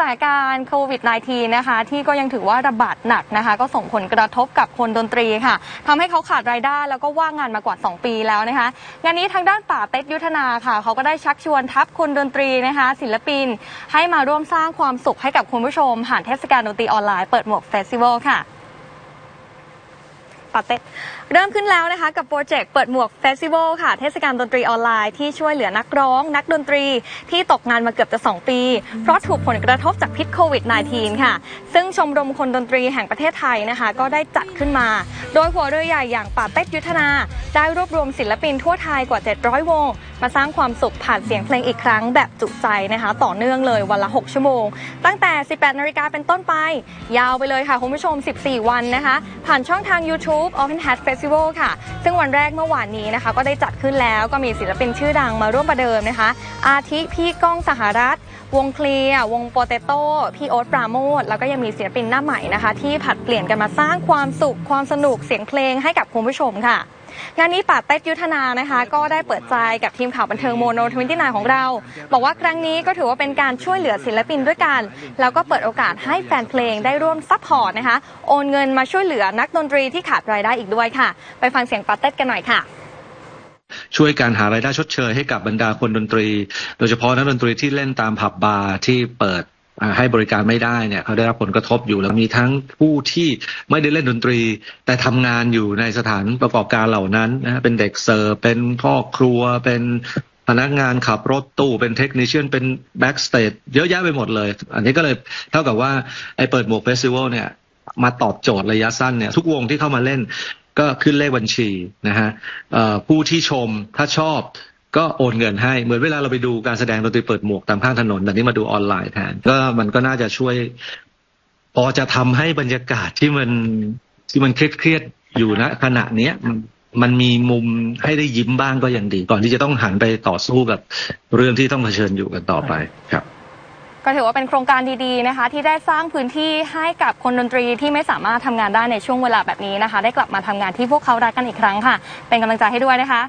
ถานการณ์โควิด -19 นะคะ ที่ก็ยังถือว่าระบาดหนักนะคะ ก็ส่งผลกระทบกับคนดนตรีค่ะทำให้เขาขาดรายได้แล้วก็ว่างงานมากว่า 2 ปีแล้วนะคะ งานนี้ทางด้านป่าเต็กยุทธนาค่ะ เขาก็ได้ชักชวนทัพคนดนตรีนะคะ ศิลปิน ให้มาร่วมสร้างความสุขให้กับคุณผู้ชมผ่านเทศกาลดนตรีออนไลน์เปิดหมวกเฟสติวัลค่ะ ปาเต้เริ่มขึ้นแล้วนะคะกับโปรเจกต์เปิดหมวกเฟสติวัลค่ะ เทศกาลดนตรีออนไลน์ที่ช่วยเหลือนักร้อง นักดนตรีที่ตกงานมาเกือบจะ 2 ปี เพราะถูกผลกระทบจากพิษโควิด -19 ค่ะ ซึ่งชมรมคนดนตรีแห่งประเทศไทยนะคะ ก็ได้จัดขึ้นมา โดยหัวเรือใหญ่อย่างปาเต้ยุทธนา ได้รวบรวมศิลปินทั่วไทยกว่า 700 วง มาสร้างความสุขผ่านเสียงเพลงอีกครั้งแบบจุใจนะคะ ต่อเนื่องเลยวันละ 6 ชั่วโมง ตั้งแต่ 18 นาฬิกาเป็นต้นไป ยาวไปเลยค่ะ คุณผู้ชม 14 วันนะคะ ผ่านช่องทาง YouTube Open Hat Festival ค่ะ ซึ่งวันแรกเมื่อวานนี้นะคะ ก็ได้จัดขึ้นแล้วก็มีศิลปินชื่อดังมาร่วมประเดิมนะคะ อาทิพี่ก้องสหรัฐ วงเคลียวงโปเตโต้พี่โอ๊ตปราโมทแล้วก็ยังมีศิลปินหน้าใหม่นะคะ ที่ผัดเปลี่ยนกันมาสร้างความสุขความสนุกเสียงเพลงให้กับคุณผู้ชมค่ะ งานนี้ป่าเต็ดยุทธนานะคะ ก็ได้เปิดใจกับทีมข่าวบันเทิงโมโนทวินตี้นของเรา บอกว่าครั้งนี้ก็ถือว่าเป็นการช่วยเหลือศิลปินด้วยกัน แล้วก็เปิดโอกาสให้แฟนเพลงได้ร่วมซัพพอร์ตนะคะ โอนเงินมาช่วยเหลือนักดนตรีที่ขาดรายได้อีกด้วยค่ะ ไปฟังเสียงป่าเต็ดกันหน่อยค่ะช่วยการหารายได้ชดเชยให้กับบรรดาคนดนตรี โดยเฉพาะนักดนตรีที่เล่นตามผับบาร์ที่เปิดอ่า ให้บริการไม่ได้เนี่ยเขาได้รับผลกระทบอยู่แล้วมีทั้งผู้ที่ไม่ได้เล่นดนตรี แต่ทำงานอยู่ในสถานประกอบการเหล่านั้นนะเป็นเด็กเสิร์ฟเป็นพ่อครัวเป็นพนักงานขับรถตู้เป็นเทคนิชเชียนเป็นแบ็กสเตจเยอะแยะไปหมดเลย อันนี้ก็เลยเท่ากับว่าไอ้เปิดหมวกเฟสติวัลเนี่ยมาตอบโจทย์ระยะสั้นเนี่ยทุกวงที่เข้ามาเล่นก็ขึ้นเลขบัญชีนะฮะผู้ที่ชมถ้าชอบ ก็โอนเงินให้เหมือนเวลาเราไปดูการแสดงดนตรีเปิดหมวกตามข้างถนนแต่นี้มาดูออนไลน์แทนก็มันก็น่าจะช่วย พอจะทำให้บรรยากาศที่มันที่มันเครียดๆอยู่ณขณะเนี้ยมันมีมุมให้ได้ยิ้มบ้างก็ยังดี ก่อนที่จะต้องหันไปต่อสู้กับเรื่องที่ต้องเผชิญอยู่กันต่อไปครับ ก็ถือว่าเป็นโครงการดีๆนะคะ ที่ได้สร้างพื้นที่ให้กับคนดนตรีที่ไม่สามารถทำงานได้ในช่วงเวลาแบบนี้นะคะ ได้กลับมาทำงานที่พวกเขารักกันอีกครั้งค่ะ เป็นกำลังใจให้ด้วยนะคะ